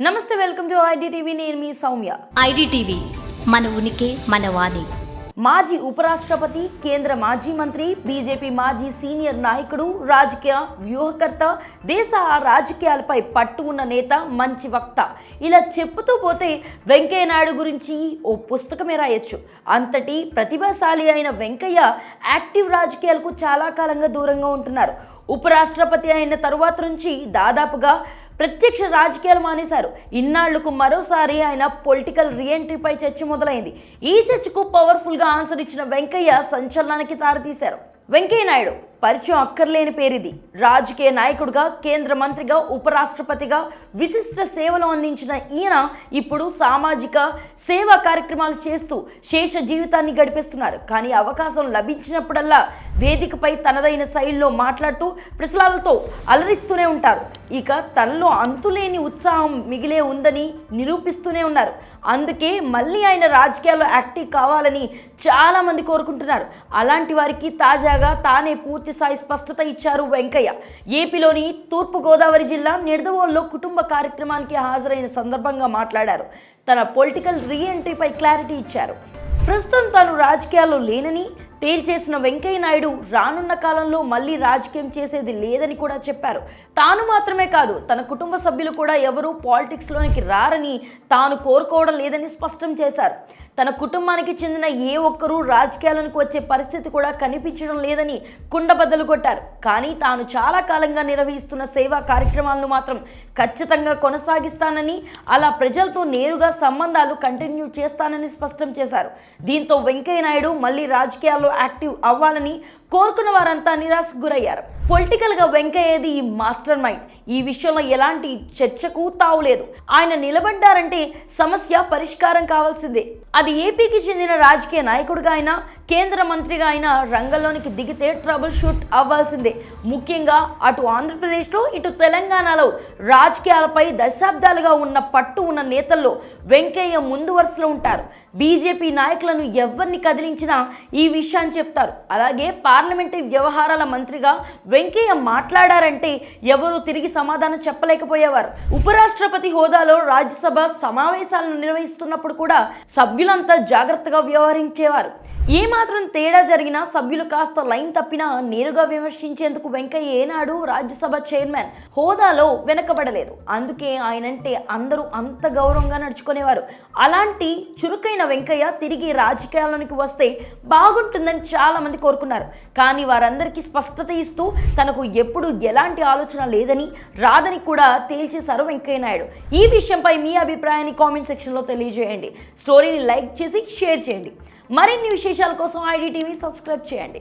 నమస్తే welcome to ID TV. నేను మీ Soumya. IDTV మన ఉనికి మన వాణి. మాజీ ఉపరాష్ట్రపతి కేంద్ర మాజీ మంత్రి బీజేపీ మాజీ సీనియర్ నాయకుడు రాజకీయ వ్యూహకర్త దేశ రాజకీయాలపై పట్టు ఉన్న నేత మంచి వక్త. ఇలా చెప్పుతూ పోతే వెంకయ్య నాయుడు గురించి ఓ పుస్తకమే రాయొచ్చు. అంతటి ప్రతిభాశాలి అయిన వెంకయ్య యాక్టివ్ రాజకీయాలకు చాలా కాలంగా దూరంగా ఉంటున్నారు. ఉపరాష్ట్రపతి అయిన తరువాత నుంచి దాదాపుగా ప్రత్యక్ష రాజకీయాలు మానేశారు. ఇన్నాళ్ళకు మరోసారి ఆయన పొలిటికల్ రీఎంట్రీపై చర్చ మొదలైంది. ఈ చర్చకు పవర్ఫుల్గా ఆన్సర్ ఇచ్చిన వెంకయ్య సంచలనానికి తారతీశారు వెంకయ్య నాయుడు పరిచయం అక్కర్లేని పేరిది. రాజకీయ నాయకుడిగా కేంద్ర మంత్రిగా ఉపరాష్ట్రపతిగా విశిష్ట సేవలు అందించిన ఈయన ఇప్పుడు సామాజిక సేవా కార్యక్రమాలు చేస్తూ శేష జీవితాన్ని గడిపేస్తున్నారు. కానీ అవకాశం లభించినప్పుడల్లా వేదికపై తనదైన శైలిలో మాట్లాడుతూ ప్రశ్నలతో అలరిస్తూనే ఉంటారు. ఇక తనలో అంతులేని ఉత్సాహం మిగిలే ఉందని నిరూపిస్తూనే ఉన్నారు. అందుకే మళ్ళీ ఆయన రాజకీయాల్లో యాక్టివ్ కావాలని చాలామంది కోరుకుంటున్నారు. అలాంటి వారికి తాజాగా తానే పూర్తి సాయి స్పష్టత ఇచ్చారు వెంకయ్య. ఏపీలోని తూర్పుగోదావరి జిల్లా నిడదవోల్లో కుటుంబ కార్యక్రమానికి హాజరైన సందర్భంగా మాట్లాడారు. తన పొలిటికల్ రీఎంట్రీపై క్లారిటీ ఇచ్చారు. ప్రస్తుతం తాను రాజకీయాల్లో లేనని తేల్చేసిన వెంకయ్య నాయుడు రానున్న కాలంలో మళ్ళీ రాజకీయం చేసేది లేదని కూడా చెప్పారు. తాను మాత్రమే కాదు తన కుటుంబ సభ్యులు కూడా ఎవరూ పాలిటిక్స్లోనికి రారని తాను కోరుకోవడం లేదని స్పష్టం చేశారు. తన కుటుంబానికి చెందిన ఏ ఒక్కరూ రాజకీయాలకు వచ్చే పరిస్థితి కూడా కనిపించడం లేదని కుండబద్దలు కొట్టారు. కానీ తాను చాలా కాలంగా నిర్వహిస్తున్న సేవా కార్యక్రమాలను మాత్రం ఖచ్చితంగా కొనసాగిస్తానని అలా ప్రజలతో నేరుగా సంబంధాలు కంటిన్యూ చేస్తానని స్పష్టం చేశారు. దీంతో వెంకయ్య నాయుడు మళ్ళీ రాజకీయాల్లో యాక్టివ్ అవ్వాలని కోరుకున్న వారంతా నిరాశకు గురయ్యారు. పొలిటికల్గా వెంకయ్యది ఈ మాస్టర్ మైండ్ ఈ విషయంలో ఎలాంటి చర్చకు తావులేదు ఆయన నిలబడ్డారంటే సమస్య పరిష్కారం కావాల్సిందే. అది ఏపీకి చెందిన రాజకీయ నాయకుడిగా అయినా కేంద్ర మంత్రిగా అయినా రంగంలోనికి దిగితే ట్రబుల్ షూట్ అవ్వాల్సిందే. ముఖ్యంగా అటు ఆంధ్రప్రదేశ్లో ఇటు తెలంగాణలో రాజకీయాలపై దశాబ్దాలుగా ఉన్న పట్టు ఉన్న నేతల్లో వెంకయ్య ముందు వరుసలో ఉంటారు. బీజేపీ నాయకులను ఎవరిని కదిలించినా ఈ విషయాన్ని చెప్తారు. అలాగే పార్లమెంటరీ వ్యవహారాల మంత్రిగా వెంకయ్య మాట్లాడారంటే ఎవరూ తిరిగి సమాధానం చెప్పలేకపోయేవారు. ఉపరాష్ట్రపతి హోదాలో రాజ్యసభ సమావేశాలను నిర్వహిస్తున్నప్పుడు కూడా సభ్యులంతా జాగ్రత్తగా వ్యవహరించేవారు. ఏ మాత్రం తేడా జరిగినా సభ్యులు కాస్త లైన్ తప్పినా నేరుగా విమర్శించేందుకు వెంకయ్య ఏనాడు రాజ్యసభ చైర్మన్ హోదాలో వెనకబడలేదు. అందుకే ఆయనంటే అందరూ అంత గౌరవంగా నడుచుకునేవారు. అలాంటి చురుకైన వెంకయ్య తిరిగి రాజకీయాల్లోనికి వస్తే బాగుంటుందని చాలామంది కోరుకున్నారు. కానీ వారందరికీ స్పష్టత ఇస్తూ తనకు ఎప్పుడు ఎలాంటి ఆలోచన లేదని రాదని కూడా తేల్చేశారు వెంకయ్య నాయుడు. ఈ విషయంపై మీ అభిప్రాయాన్ని కామెంట్ సెక్షన్లో తెలియజేయండి. స్టోరీని లైక్ చేసి షేర్ చేయండి. మరిన్ని విశేషాల కోసం ఐడి టీవీ సబ్స్క్రైబ్ చేయండి.